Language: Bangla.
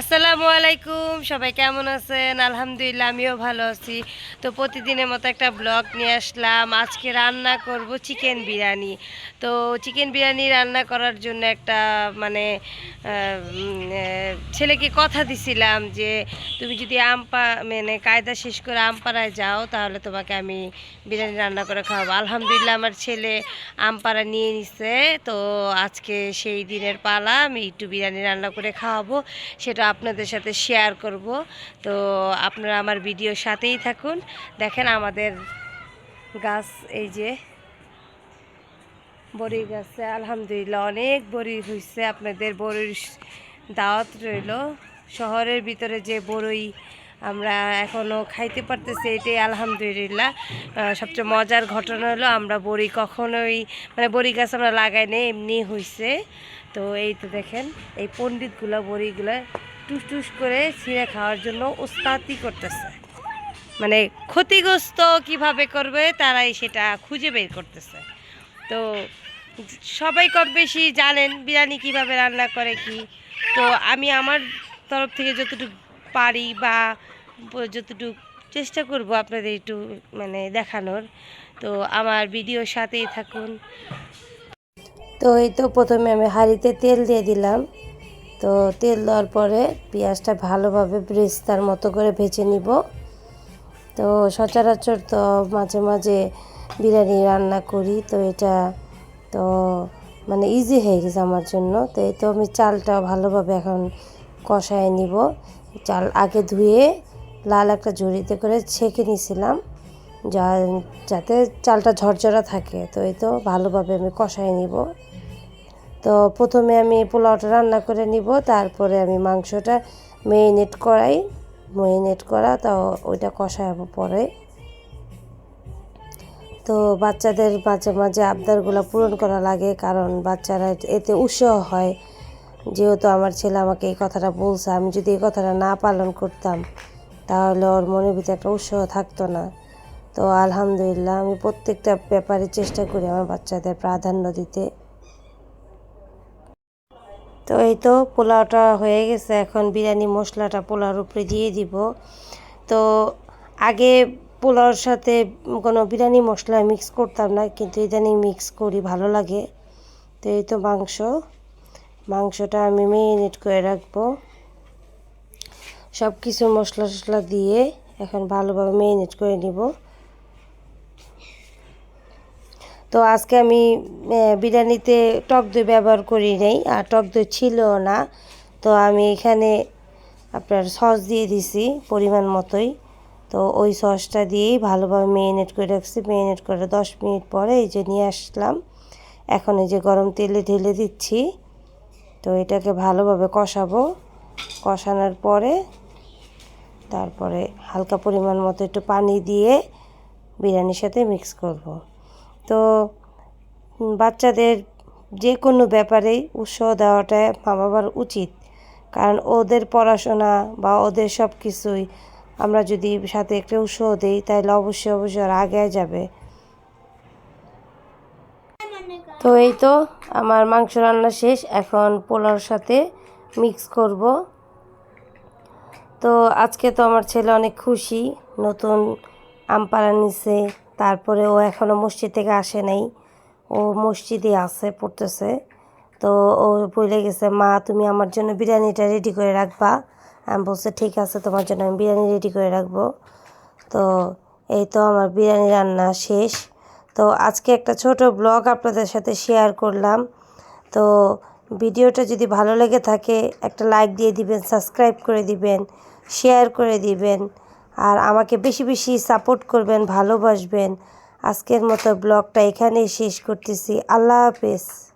আসসালামু আলাইকুম, সবাই কেমন আছেন? আলহামদুলিল্লাহ, আমিও ভালো আছি। তো প্রতিদিনের মতো একটা ব্লগ নিয়ে আসলাম। আজকে রান্না করব চিকেন বিরিয়ানি। তো চিকেন বিরিয়ানি রান্না করার জন্য একটা মানে ছেলেকে কথা দিছিলাম যে, তুমি যদি আমপা মানে কায়দা শেষ করে আমপাড়ায় যাও, তাহলে তোমাকে আমি বিরিয়ানি রান্না করে খাওয়াবো। আলহামদুলিল্লাহ, আমার ছেলে আমপাড়া নিয়ে নিছে। তো আজকে সেই দিনের পালা, আমি একটু বিরিয়ানি রান্না করে খাওয়াবো। সেটা আপনাদের সাথে শেয়ার করব। তো আপনারা আমার ভিডিওর সাথেই থাকুন। দেখেন আমাদের গাছ, এই যে বড়ি গাছে, আলহামদুলিল্লাহ অনেক বড়ি হয়েছে আপনাদের বড়ির দাওয়াত রইল। শহরের ভিতরে যে বড়ই আমরা এখনও খাইতে পারতেছি, এটাই আলহামদুলিল্লাহ। সবচেয়ে মজার ঘটনা হলো আমরা বড়ি কখনোই মানে বড়ি গাছ আমরা লাগাই নেই, এমনি হয়েছে তো এই তো দেখেন, এই পণ্ডিতগুলো বড়িগুলো টুস করে ছিঁড়ে খাওয়ার জন্য ওস্তাতি করতেছে। মানে ক্ষতিগ্রস্ত কীভাবে করবে তারাই সেটা খুঁজে বের করতেছে। তো সবাই কম বেশি জানেন বিরিয়ানি কীভাবে রান্না করে কি। তো আমি আমার তরফ থেকে যতটুকু পারি বা যতটুকু চেষ্টা করব আপনাদের একটু মানে দেখানোর। তো আমার ভিডিওর সাথেই থাকুন। তো এই তো প্রথমে আমি হাঁড়িতে তেল দিয়ে দিলাম। তো তেল দেওয়ার পরে পেঁয়াজটা ভালোভাবে ব্রেস্তার মতো করে ভেজে নিব। তো সচরাচর তো মাঝে মাঝে বিরিয়ানি রান্না করি, তো এটা তো মানে ইজি হয়ে গেছে আমার জন্য। তো এই তো আমি চালটা ভালোভাবে এখন কষায় নিব। চাল আগে ধুয়ে লাল একটা ঝুড়িতে করে ছেঁকে নিয়েছিলাম যা যাতে চালটা ঝরঝরা থাকে। তো এই তো ভালোভাবে আমি কষায় নিব। তো প্রথমে আমি পোলাওটা রান্না করে নিব, তারপরে আমি মাংসটা মেরিনেট করাই। মেরিনেট করা, তো ওইটা কষাবো পরে। তো বাচ্চাদের মাঝে মাঝে আবদারগুলো পূরণ করা লাগে, কারণ বাচ্চারা এতে উৎসাহ হয়। যেহেতু আমার ছেলে আমাকে এই কথাটা বলছে, আমি যদি এই কথাটা না পালন করতাম, তাহলে ওর মনের ভিতরে একটা উৎসাহ থাকতো না। তো আলহামদুলিল্লাহ, আমি প্রত্যেকটা ব্যাপারে চেষ্টা করি আমার বাচ্চাদের প্রাধান্য দিতে। তো এই তো পোলাওটা হয়ে গেছে, এখন বিরিয়ানি মশলাটা পোলাওর উপরে দিয়ে দিব। তো আগে পোলাওর সাথে কোনো বিরিয়ানি মশলা মিক্স করতাম না, কিন্তু ইদানিং মিক্স করি, ভালো লাগে। তো এই তো মাংস, মাংসটা আমি মেরিনেট করে রাখব। সব কিছু মশলা টশলা দিয়ে এখন ভালোভাবে মেরিনেট করে নিব। তো আজকে আমি বিরিয়ানিতে টক দই ব্যবহার করি নাই, আর টক দই ছিল না। তো আমি এখানে আপনার সস দিয়ে দিছি পরিমাণ মতোই। তো ওই সসটা দিয়েই ভালোভাবে মেরিনেট করে রাখছি। মেরিনেট করে দশ মিনিট পরে এই যে নিয়ে আসলাম। এখন এই যে গরম তেলে ঢেলে দিচ্ছি। তো এটাকে ভালোভাবে কষাবো। কষানোর পরে তারপরে হালকা পরিমাণ মতো একটু পানি দিয়ে বিরিয়ানির সাথে মিক্স করব। তো বাচ্চাদের যে কোনো ব্যাপারেই উৎসাহ দেওয়াটা মা বাবার উচিত। কারণ ওদের পড়াশোনা বা ওদের সব কিছুই আমরা যদি সাথে একটা উৎসাহ দিই, তাহলে অবশ্যই অবশ্যই আগে যাবে। তো এই তো আমার মাংস রান্না শেষ। এখন পোলাওর সাথে মিক্স করব। তো আজকে তো আমার ছেলে অনেক খুশি। নতুন আম পাড়া নিছে। তারপরে ও এখনও মসজিদ থেকে আসে নাই। ও মসজিদে আছে, পড়তেছে। তো ও বলে গেছে, মা, তুমি আমার জন্য বিরিয়ানিটা রেডি করে রাখবা। আমি বলছে, ঠিক আছে, তোমার জন্য আমি বিরিয়ানি রেডি করে রাখব। তো এই তো আমার বিরিয়ানি রান্না শেষ। তো আজকে একটা ছোট ব্লগ আপনাদের সাথে শেয়ার করলাম। তো ভিডিওটা যদি ভালো লেগে থাকে, একটা লাইক দিয়ে দিবেন সাবস্ক্রাইব করে দিবেন শেয়ার করে দিবেন। আর আমাকে বেশি বেশি সাপোর্ট করবেন, ভালোবাসবেন। আজকের মতো ব্লগটা এখানেই শেষ করতেছি। আল্লাহ হাফেজ।